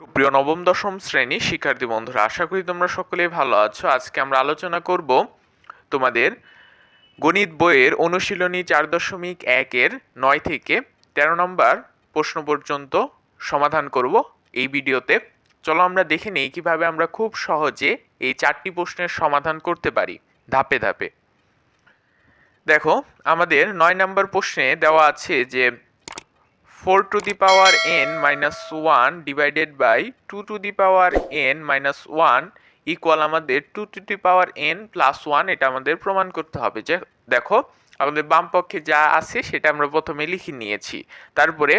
সুপ্রিয় নবম, দশম শ্রেণি শিক্ষার্থী বন্ধুরা, আশা করি তোমরা সকলেই ভালো আছো। আজকে আমরা আলোচনা করব তোমাদের গণিত বইয়ের অনুশীলনী চার দশমিক একের নয় থেকে তেরো নম্বর প্রশ্ন পর্যন্ত সমাধান করব এই ভিডিওতে। চলো আমরা দেখে নিই কীভাবে আমরা খুব সহজে এই চারটি প্রশ্নের সমাধান করতে পারি ধাপে ধাপে। দেখো, আমাদের নয় নম্বর প্রশ্নে দেওয়া আছে যে four to the power N minus one divided by two to the power N minus one equal আমাদের two to the power N plus one এটা আমাদের প্রমাণ করতে হবে যে দেখো, আমাদের বাম পক্ষে যা আছে সেটা আমরা প্রথমে লিখে নিয়েছি। তারপরে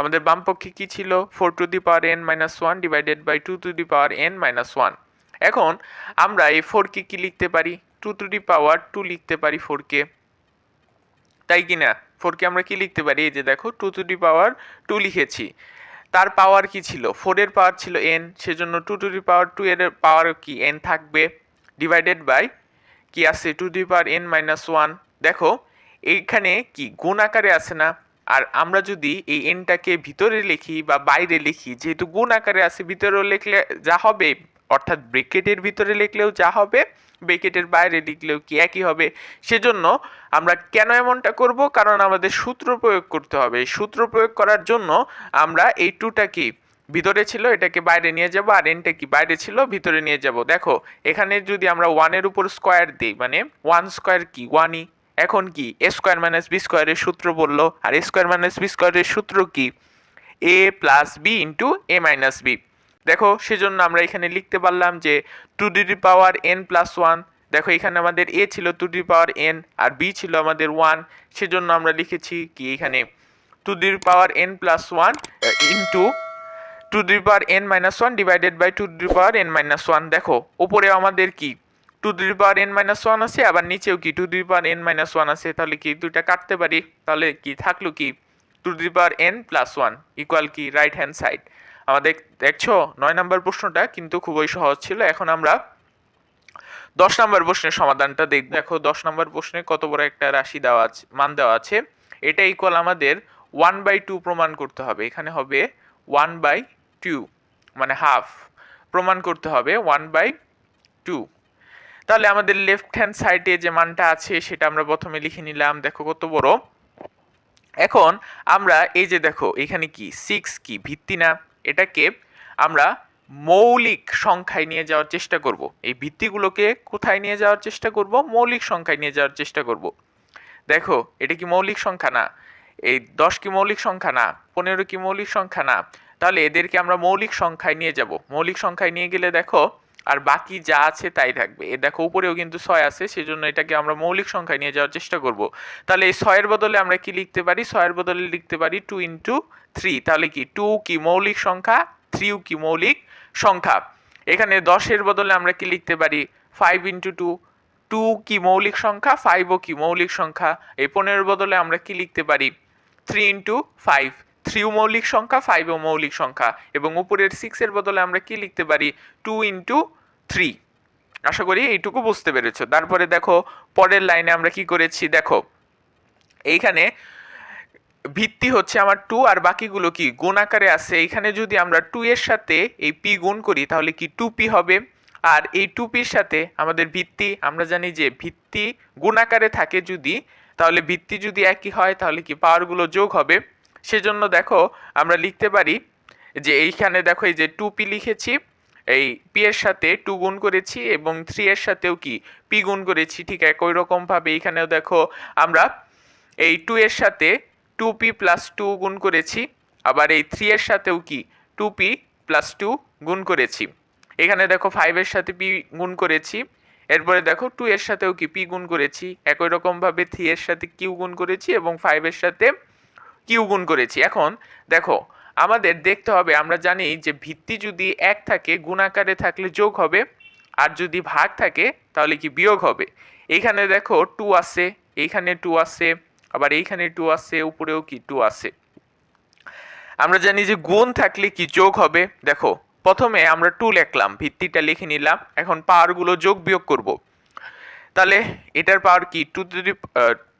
আমাদের বাম পক্ষে কি ছিল? Four to the power N minus one divided by two to the power N minus one এখন আমরা এই ফোরকে কি লিখতে পারি? Two to the power two লিখতে পারি ফোরকে তাই কি না ফোরকে আমরা কি লিখতে পারি? এই যে দেখো two to the power two লিখেছি। তার পাওয়ার কি ছিল? ফোরের পাওয়ার ছিল এন সেজন্য two to the power two এর পাওয়ার কি? এন থাকবে। ডিভাইডেড বাই কি আছে? Two the power N minus one দেখো, এইখানে কি? গুণ আকারে আছে না। আর আমরা যদি এই এনটাকে ভিতরে লিখি বা বাইরে লিখি, যেহেতু গুণ আকারে আছে, ভিতরেও লিখলে যা হবে অর্থাৎ ব্রেকেটের ভিতরে লিখলেও যা হবে, ব্রেকেটের বাইরে লিখলেও কি একই হবে? সেজন্য আমরা কেন এমনটা করব? কারণ আমাদের সূত্র প্রয়োগ করতে হবে। সূত্র প্রয়োগ করার জন্য আমরা এই টুটা কি? ভিতরে ছিল, এটাকে বাইরে নিয়ে যাব, আর এনটা কি? বাইরে ছিল, ভিতরে নিয়ে যাব। দেখো, এখানে যদি আমরা ওয়ানের উপর স্কোয়ার দিই মানে ওয়ান স্কোয়ার কি? ওয়ানই এখন কি? এ স্কোয়ার মাইনাস বি স্কোয়ারের সূত্র বলল। আর এ স্কোয়ার মাইনাস বি স্কোয়ারের সূত্র কি? A plus B into A minus B দেখো, সেজন্য আমরা এখানে লিখতে পারলাম যে two the power N plus one দেখো, এখানে আমাদের এ ছিল টু ডি পাওয়ার এন আর বি ছিল আমাদের ওয়ান সেজন্য আমরা লিখেছি কি এখানে? Two the power N plus one into two the power N minus one divided by two the power N minus one দেখো উপরে আমাদের কি? Two the power N minus one আছে, আবার নিচেও কি? Two the power N minus one আছে। তাহলে কি দুইটা কাটতে পারি? তাহলে কি থাকল কি? Two the power N plus one equal কি? রাইট হ্যান্ড সাইড আমাদের দেখছ? নয় নম্বর প্রশ্নটা কিন্তু খুবই সহজ ছিল। এখন আমরা দশ নম্বর প্রশ্নের সমাধানটা দেখ দেখো, দশ নম্বর প্রশ্নে কত বড় একটা রাশি দেওয়া আছে, মান দেওয়া আছে। এটা ইকুয়াল আমাদের ওয়ান বাই টু প্রমাণ করতে হবে। এখানে হবে ওয়ান বাই টু মানে হাফ প্রমাণ করতে হবে ওয়ান বাই টু তাহলে আমাদের লেফট হ্যান্ড সাইডে যে মানটা আছে, সেটা আমরা প্রথমে লিখে নিলাম। দেখো কত বড়। এখন আমরা এই যে দেখো, এখানে কি? সিক্স কি? ভিত্তি না। এটাকে আমরা মৌলিক সংখ্যায় নিয়ে যাওয়ার চেষ্টা করব। এই ভিত্তিগুলোকে কোথায় নিয়ে যাওয়ার চেষ্টা করব? মৌলিক সংখ্যায় নিয়ে যাওয়ার চেষ্টা করব। দেখো, এটা কি মৌলিক সংখ্যা না? এই দশ কি মৌলিক সংখ্যা না? পনেরো কি মৌলিক সংখ্যা না? তাহলে এদেরকে আমরা মৌলিক সংখ্যায় নিয়ে যাব। মৌলিক সংখ্যায় নিয়ে গেলে দেখো আর বাকি যা আছে তাই থাকবে। এ দেখো, উপরেও কিন্তু ছয় আছে, সেজন্য এটাকে আমরা মৌলিক সংখ্যায় নিয়ে যাওয়ার চেষ্টা করব। তাহলে এই ছয়ের বদলে আমরা কি লিখতে পারি? ছয়ের বদলে লিখতে পারি টু ইন্টু থ্রি তাহলে কি? টু কি মৌলিক সংখ্যা থ্রিও কি মৌলিক সংখ্যা? এখানে দশের বদলে আমরা কি লিখতে পারি? ফাইভ ইন্টু টু টু কি মৌলিক সংখ্যা ফাইভও কি মৌলিক সংখ্যা? এই পনেরোর বদলে আমরা কি লিখতে পারি? থ্রি ইন্টু ফাইভ থ্রিও মৌলিক সংখ্যা ফাইভও মৌলিক সংখ্যা। এবং উপরের সিক্সের বদলে আমরা কি লিখতে পারি? টু ইন্টু থ্রি আশা করি এইটুকু বুঝতে পেরেছ। তারপরে দেখো, পরের লাইনে আমরা কি করেছি? দেখো, এইখানে ভিত্তি হচ্ছে আমার টু আর বাকিগুলো কি? গুণ আকারে আছে। এইখানে যদি আমরা টু এর সাথে এই পি গুণ করি, তাহলে কি টু পি হবে? আর এই টু পির সাথে আমাদের ভিত্তি, আমরা জানি যে ভিত্তি গুণ আকারে থাকে যদি, তাহলে ভিত্তি যদি একই হয়, তাহলে কি পাওয়ারগুলো যোগ হবে? সেজন্য দেখো, আমরা লিখতে পারি যে এইখানে দেখো এই যে টু পি লিখেছি। এই পি এর সাথে টু গুণ করেছি এবং থ্রি এর সাথেও কি? পি গুণ করেছি, ঠিক একই রকমভাবে। এইখানেও দেখো আমরা এই টু এর সাথে টু পি প্লাস টু গুণ করেছি, আবার এই থ্রি এর সাথেও কি? টু পি প্লাস টু গুণ করেছি। এখানে দেখো ফাইভের সাথে পি গুণ করেছি, এরপরে দেখো টু এর সাথেও কি? পি গুণ করেছি। একই রকমভাবে থ্রি এর সাথে কিউ গুণ করেছি এবং ফাইভের সাথে কিউ গুণ করেছি। এখন দেখো আমাদের দেখতে হবে, আমরা জানি যে ভিত্তি যদি এক থাকে, গুণাকারে থাকলে যোগ হবে, আর যদি ভাগ থাকে, তাহলে কি বিয়োগ হবে? এইখানে দেখো টু আছে এইখানে টু আছে, আবার এইখানে টু আছে, উপরেও কি টু আছে। আমরা জানি যে গুণ থাকলে কি যোগ হবে? দেখো, প্রথমে আমরা টু লিখলাম, ভিত্তিটা লিখে নিলাম, এখন পাওয়ারগুলো যোগ বিয়োগ করব। তাহলে এটার পাওয়ার কি? Two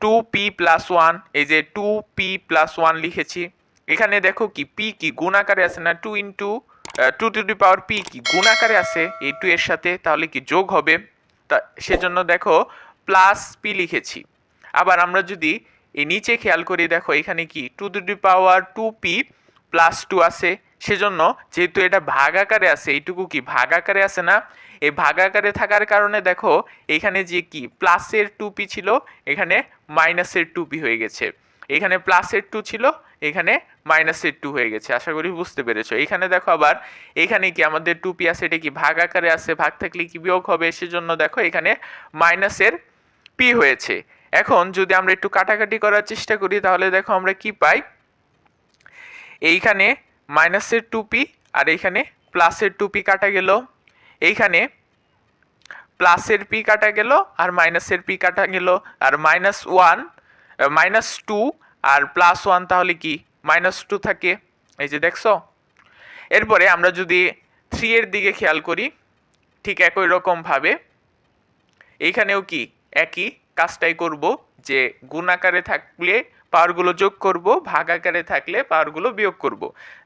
to P plus one এই যে টু পি প্লাস ওয়ান লিখেছি এখানে দেখো কি পি কি, গুণ আকারে আছে না two into two to the power P কি, গুণ আকারে আছে, এই টু এর সাথে তাহলে কি যোগ হবে? তা সেজন্য দেখো প্লাস পি লিখেছি। আবার আমরা যদি এই নিচে খেয়াল করি, দেখো এখানে কি two to the power two P plus two আছে। সেজন্য যেহেতু এটা ভাগ আকারে আছে, এইটুকু কি ভাগ আকারে আছে না? এই ভাগ আকারে থাকার কারণে দেখো, এখানে যে কি প্লাসের টু পি ছিল, এখানে মাইনাসের টু পি হয়ে গেছে। এখানে প্লাসের টু ছিল এখানে মাইনাস মাইনাসের টু হয়ে গেছে, আশা করি বুঝতে পেরেছ। এখানে দেখো আবার, এখানে কি আমাদের টু পি আছে, এটা কি ভাগ আকারে আছে, ভাগ থাকলে কি বিয়োগ হবে? সেজন্য দেখো এখানে মাইনাসের পি হয়েছে। এখন যদি আমরা একটু কাটাকাটি করার চেষ্টা করি, তাহলে দেখো আমরা কি পাই? এইখানে মাইনাসের টু পি আর এইখানে প্লাসের টু পি কাটা গেল। এইখানে প্লাসের পি কাটা গেল আর মাইনাসের পি কাটা গেল। আর মাইনাস ওয়ান মাইনাস টু আর প্লাস ওয়ান তাহলে কি? মাইনাস টু থাকে। এই যে দেখছ? এরপরে আমরা যদি থ্রি এর দিকে খেয়াল করি, ঠিক একই রকমভাবে এইখানেও কি? একই কাজটাই করব, যে গুণ আকারে থাকলে পাওয়ারগুলো যোগ করব, ভাগ আকারে থাকলে পাওয়ারগুলো বিয়োগ করব।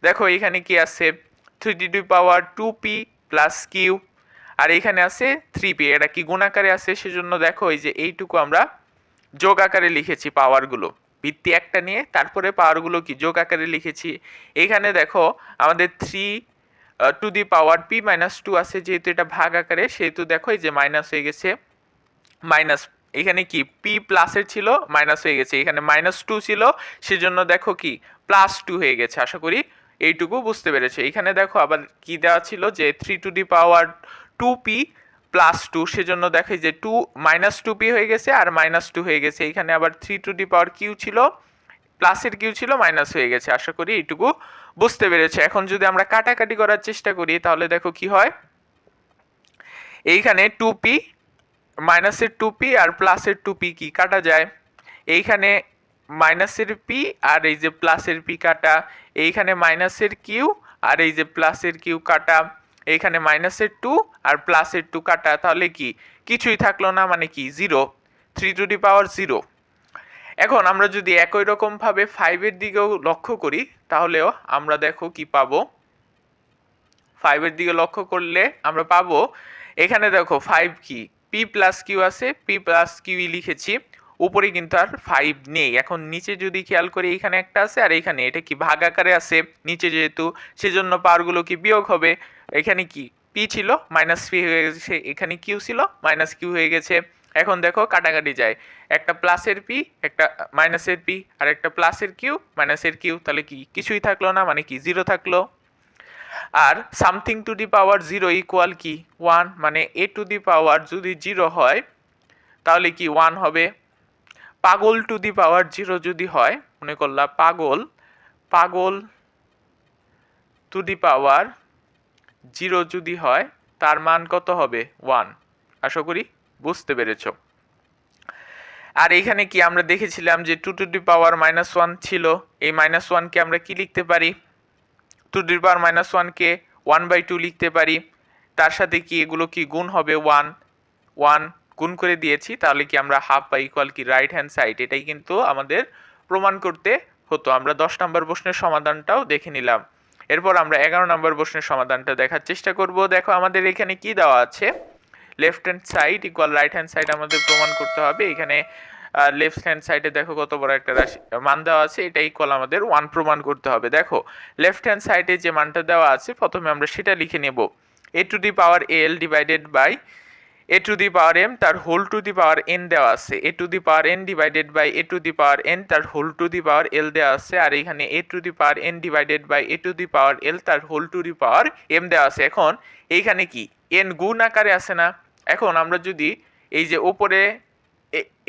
দেখো এখানে কি আছে? Three the two power two P plus Q আর এখানে আছে থ্রি পি এটা কি গুণ আকারে আছে? সেজন্য দেখো, এই যে এইটুকু আমরা যোগ আকারে লিখেছি পাওয়ারগুলো ভিত্তি একটা নিয়ে, তারপরে পাওয়ারগুলো কি? যোগ আকারে লিখেছি। এখানে দেখো, আমাদের three to the power P minus two আছে, যেহেতু এটা ভাগ আকারে, সেহেতু দেখো এই যে মাইনাস হয়ে গেছে। মাইনাস এখানে কি? পি প্লাসের ছিল মাইনাস হয়ে গেছে। এখানে মাইনাস টু ছিল, সেজন্য দেখো কি? প্লাস টু হয়ে গেছে, আশা করি এইটুকু বুঝতে পেরেছে। এখানে দেখো আবার কি দেওয়া ছিল যে three to the power two P plus two সেজন্য দেখে যে টু মাইনাস টু পি হয়ে গেছে আর মাইনাস টু হয়ে গেছে। এখানে আবার three to the power Q ছিল প্লাসের কিউ ছিল মাইনাস হয়ে গেছে। আশা করি এইটুকু বুঝতে পেরেছে। এখন যদি আমরা কাটাকাটি করার চেষ্টা করি, তাহলে দেখো কি হয়। এইখানে টু পি মাইনাসের টু পি আর প্লাসের টু পি কি কাটা যায়? এইখানে মাইনাসের পি আর এই যে প্লাসের পি কাটা। এইখানে মাইনাসের কিউ আর এই যে প্লাসের কিউ কাটা। এইখানে মাইনাসের টু আর প্লাসের টু কাটা, তাহলে কি? কিছুই থাকল না মানে কি? Zero three to the power zero এখন আমরা যদি একই রকমভাবে ফাইভের দিকেও লক্ষ্য করি, তাহলেও আমরা দেখো কি পাবো? ফাইভের দিকে লক্ষ্য করলে আমরা পাবো, এখানে দেখো ফাইভ কি? পি প্লাস কিউ আছে পি প্লাস কিউই লিখেছি, উপরে কিন্তু আর ফাইভ নেই। এখন নিচে যদি খেয়াল করি, এখানে একটা আছে আর এখানে। এটা কি ভাগ আকারে আছে? নিচে যেহেতু, সেজন্য পাওয়ারগুলো কি বিয়োগ হবে? এখানে কি? পি ছিল মাইনাস পি হয়ে গেছে, এখানে কিউ ছিল মাইনাস কিউ হয়ে গেছে। এখন দেখো কাটাকাটি যায়। একটা প্লাসের পি একটা মাইনাসের পি আর একটা প্লাসের কিউ মাইনাসের কিউ তাহলে কি? কিছুই থাকল না মানে কি? জিরো থাকল। আর something to the power zero equal কি? ওয়ান মানে এ টু দি পাওয়ার যদি জিরো হয়, তাহলে কি? ওয়ান হবে। পাগল টু দি পাওয়ার জিরো যদি হয়, মনে করলাম পাগল পাগল টু দি পাওয়ার জিরো যদি হয়, তার মান কত হবে? ওয়ান। আশা করি বুঝতে পেরেছ। আর এখানে কি আমরা দেখেছিলাম যে two to the power minus one ছিল। এই মাইনাস ওয়ানকে আমরা কি লিখতে পারি? Two to the power minus ওয়ানকে ওয়ান বাই টু লিখতে পারি। তার সাথে কি এগুলো কি গুণ হবে? ওয়ান। ওয়ান গুণ করে দিয়েছি, তাহলে কি আমরা হাফ বা ইকুয়াল কি রাইট হ্যান্ড সাইড এটাই কিন্তু আমাদের প্রমাণ করতে হতো। আমরা দশ নম্বর প্রশ্নের সমাধানটাও দেখে নিলাম। এরপর আমরা এগারো নম্বর প্রশ্নের সমাধানটা দেখার চেষ্টা করব। দেখো আমাদের এখানে কি দেওয়া আছে? Left hand side equal right hand side আমাদের প্রমাণ করতে হবে। এখানে লেফট হ্যান্ড সাইডে দেখো কত বড় একটা রাশি, মান দেওয়া আছে। এটা ইকুয়াল আমাদের ওয়ান প্রমাণ করতে হবে। দেখো লেফট হ্যান্ড সাইডে যে মানটা দেওয়া আছে, প্রথমে আমরা সেটা লিখে নেব। A to the power L divided by A to the power M তার whole to the power N দেওয়া আছে A to the power N divided by A to the power N তার whole to the power L দেওয়া আছে আর এখানে A to the power N divided by A to the power L তার whole to the power M দেওয়া আছে এখন এইখানে কি এন গুণ আকারে আছে না এখন আমরা যদি এই যে ওপরে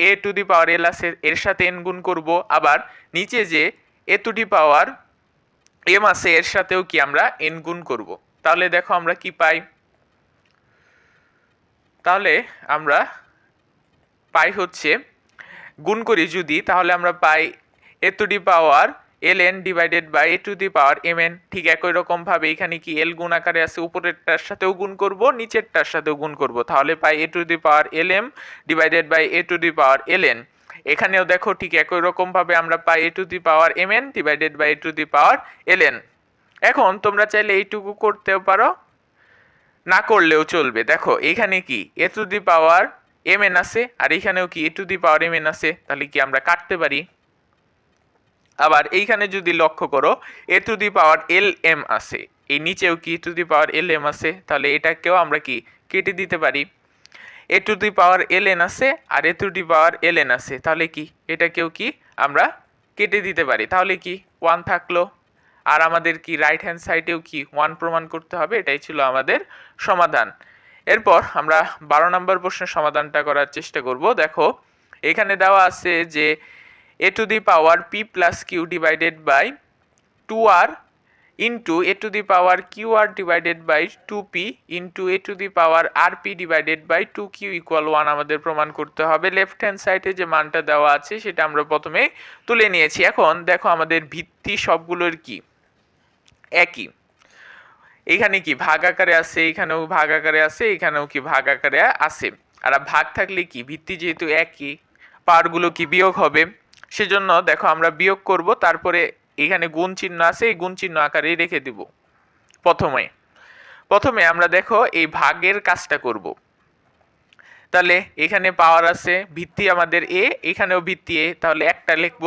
এ টু দি পাওয়ার এল আছে এর সাথে এন গুণ করব আবার নিচে যে a to the power M আছে এর সাথেও কি আমরা এন গুণ করব তাহলে দেখো আমরা কি পাই তাহলে আমরা পাই হচ্ছে গুণ করি যদি, তাহলে আমরা পাই A to the power L N divided by A to the power M N ঠিক একই রকমভাবে এখানে কি এল গুণ আকারে আছে? উপরেরটার সাথেও গুণ করব, নিচেরটার সাথেও গুণ করব। তাহলে পাই a to the power l m divided by a to the power l n এখানেও দেখো ঠিক একই রকমভাবে আমরা পাই a to the power m n divided by a to the power l n এখন তোমরা চাইলে এইটুকু করতেও পারো। না করলেও চলবে। দেখো, এখানে কি? A to the power m n আছে, আর এইখানেও কি? A to the power m n আছে, তাহলে কি আমরা কাটতে পারি? আবার এইখানে যদি লক্ষ্য করো এ to the power l M আছে। এই নিচেও কি two the power l M আছে? তাহলে এটাকেও আমরা কি? কেটে দিতে পারি। এ to the power L N আছে, আর এ to the power L N আছে। তাহলে কি? এটাকেও কি আমরা কেটে দিতে পারি। তাহলে কি? ওয়ান থাকল। আর আমাদের কি রাইট হ্যান্ড সাইডেও কি ওয়ান প্রমাণ করতে হবে? এটাই ছিল আমাদের সমাধান। এরপর আমরা বারো নম্বর প্রশ্নের সমাধানটা করার চেষ্টা করব। দেখো, এখানে দেওয়া আছে যে a to the power p plus q divided by two r into a to the power q r divided by two p into a to the power r p divided by two q equal one আমাদের প্রমাণ করতে হবে। Left hand সাইডে যে মানটা দেওয়া আছে, সেটা আমরা প্রথমে তুলে নিয়েছি। এখন দেখো আমাদের ভিত্তি সবগুলোর কি? একই। এখানে কি ভাগ আকারে আছে এখানেও ভাগ আকারে আছে এখানেও কি ভাগ আকারে আছে। আর ভাগ থাকলে কি? ভিত্তি যেহেতু একই পাওয়ারগুলো কি বিয়োগ হবে? সেজন্য দেখো আমরা বিয়োগ করব, তারপরে এখানে গুণ চিহ্ন আছে, এই গুণ চিহ্ন আকারে রেখে দিব প্রথমে। প্রথমে আমরা দেখো এই ভাগের কাজটা করব। তাহলে এখানে পাওয়ার আছে, ভিত্তি আমাদের এ এখানেও ভিত্তি এ তাহলে একটা লিখব।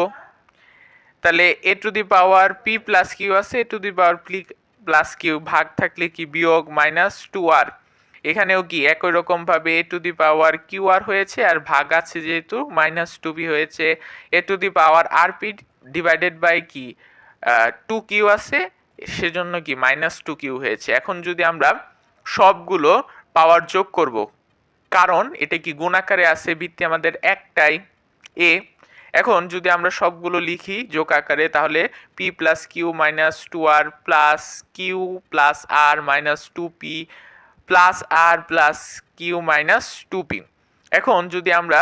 তাহলে a to the power p plus q আছে, a to the power p plus q, ভাগ থাকলে কি বিয়োগ মাইনাস টু আর? এখানেও কি একই রকমভাবে এ টু দি পাওয়ার কিউ আর হয়েছে আর ভাগ আছে যেহেতু, মাইনাস টু বি হয়েছে, a to the power r p divided by কি? টু কিউ আছে, সেজন্য কি মাইনাস টু কিউ হয়েছে। এখন যদি আমরা সবগুলো পাওয়ার যোগ করব, কারণ এটা কি গুণাকারে আছে ভিত্তি আমাদের একটাই, এ এখন যদি আমরা সবগুলো লিখি যোগ আকারে, তাহলে p plus q minus two r plus q plus r minus two p plus r plus q minus two p এখন যদি আমরা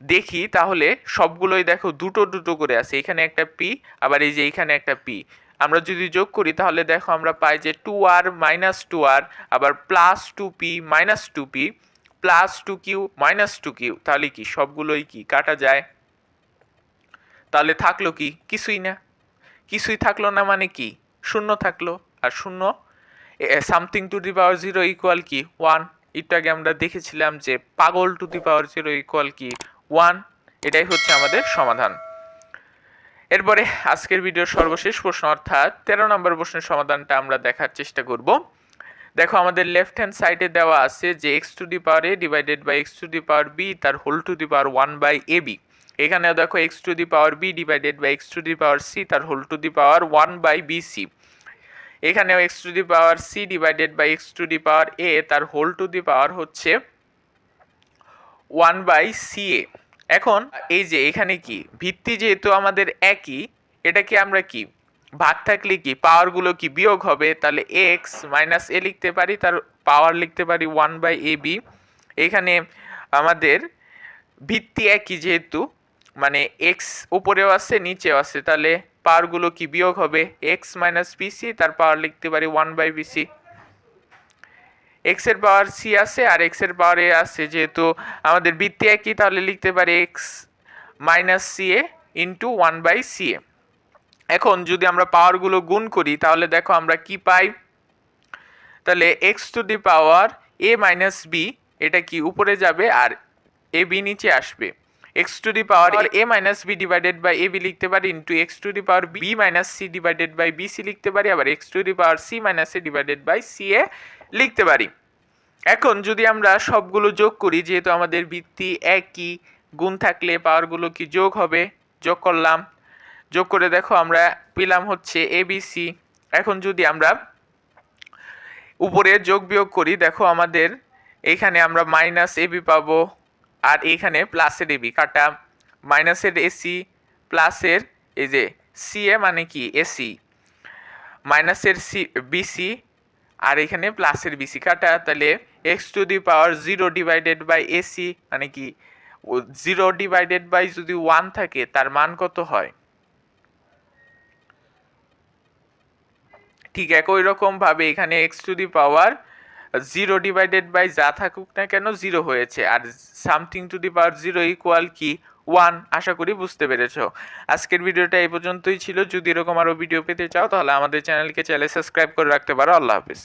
দেখি, তাহলে সবগুলোই দেখো দুটো দুটো করে আছে। এখানে একটা পি আবার এই যে এখানে একটা পি আমরা যদি যোগ করি, তাহলে দেখো আমরা পাই যে two r minus two r আবার plus two p minus two p plus two q minus two q তাহলে কি সবগুলোই কি কাটা যায়? তাহলে থাকল কি? কিছুই না। কিছুই থাকল না মানে কি? শূন্য থাকল। আর শূন্য something to the power zero equal কি? ওয়ান একটু আগে আমরা দেখেছিলাম যে পাগল to the power zero equal কি? ওয়ান এটাই হচ্ছে আমাদের সমাধান। এরপরে আজকের ভিডিওর সর্বশেষ প্রশ্ন, অর্থাৎ তেরো নম্বর প্রশ্নের সমাধানটা আমরা দেখার চেষ্টা করব। দেখো, আমাদের লেফট হ্যান্ড সাইডে দেওয়া আছে যে x to the power a divided by x to the power b তার whole to the power one by a b এখানেও দেখো x to the power b divided by x to the power c তার whole to the power one by b c এখানেও x to the power c divided by x to the power a তার whole to the পাওয়ার হচ্ছে one by c a এখন এই যে এখানে কি? ভিত্তি যেহেতু আমাদের একই, এটাকে আমরা কি? ভাগ থাকলে কি? পাওয়ারগুলো কি বিয়োগ হবে? তাহলে এক্স মাইনাস এ লিখতে পারি, তার পাওয়ার লিখতে পারি ওয়ান বাই এ বি এখানে আমাদের ভিত্তি একই যেহেতু মানে এক্স উপরেও আছে, নিচেও আছে, তাহলে পাওয়ারগুলো কি বিয়োগ হবে? এক্স মাইনাস বিসি তার পাওয়ার লিখতে পারি ওয়ান বাই বিসি এক্সের পাওয়ার সি আছে আর এক্সের পাওয়ার এ আছে, যেহেতু আমাদের বৃত্তি একই, তাহলে লিখতে পারি x minus c a into one by c a এখন যদি আমরা পাওয়ারগুলো গুণ করি, তাহলে দেখো আমরা কি পাই? তাহলে x to the power a minus b এটা কি উপরে যাবে আর এ বি নিচে আসবে। X to the power a minus b divided by a b লিখতে পারি into x to the power b minus c divided by b c লিখতে পারি আবার x to the power c minus a divided by c a লিখতে পারি। এখন যদি আমরা সবগুলো যোগ করি যেহেতু আমাদের ভিত্তি একই গুণ থাকলে পাওয়ারগুলো কি যোগ হবে? যোগ করলাম। যোগ করে দেখো আমরা পেলাম হচ্ছে এ বি সি এখন যদি আমরা উপরে যোগ বিয়োগ করি দেখো আমাদের এখানে আমরা মাইনাস এবি পাবো। আর এইখানে প্লাসের এবি কাটা মাইনাসের এসি প্লাসের এই যে সি এ মানে কি? এসি মাইনাসের সি বিসি আর এখানে প্লাসের বিসি কাটা তাহলে x to the power zero divided by a c মানে কি? জিরো ডিভাইডেড বাই যদি ওয়ান থাকে তার মান কত হয়? ঠিক একই রকম ভাবে এখানে x to the power zero divided by যা থাকুক না কেন জিরো হয়েছে। আর something to the power zero equal কি? ওয়ান আশা করি বুঝতে পেরেছ। আজকের ভিডিওটা এই পর্যন্তই ছিল। যদি এরকম আরও ভিডিও পেতে চাও, তাহলে আমাদের চ্যানেলকে চ্যানেল সাবস্ক্রাইব করে রাখতে পারো। আল্লাহ হাফিজ।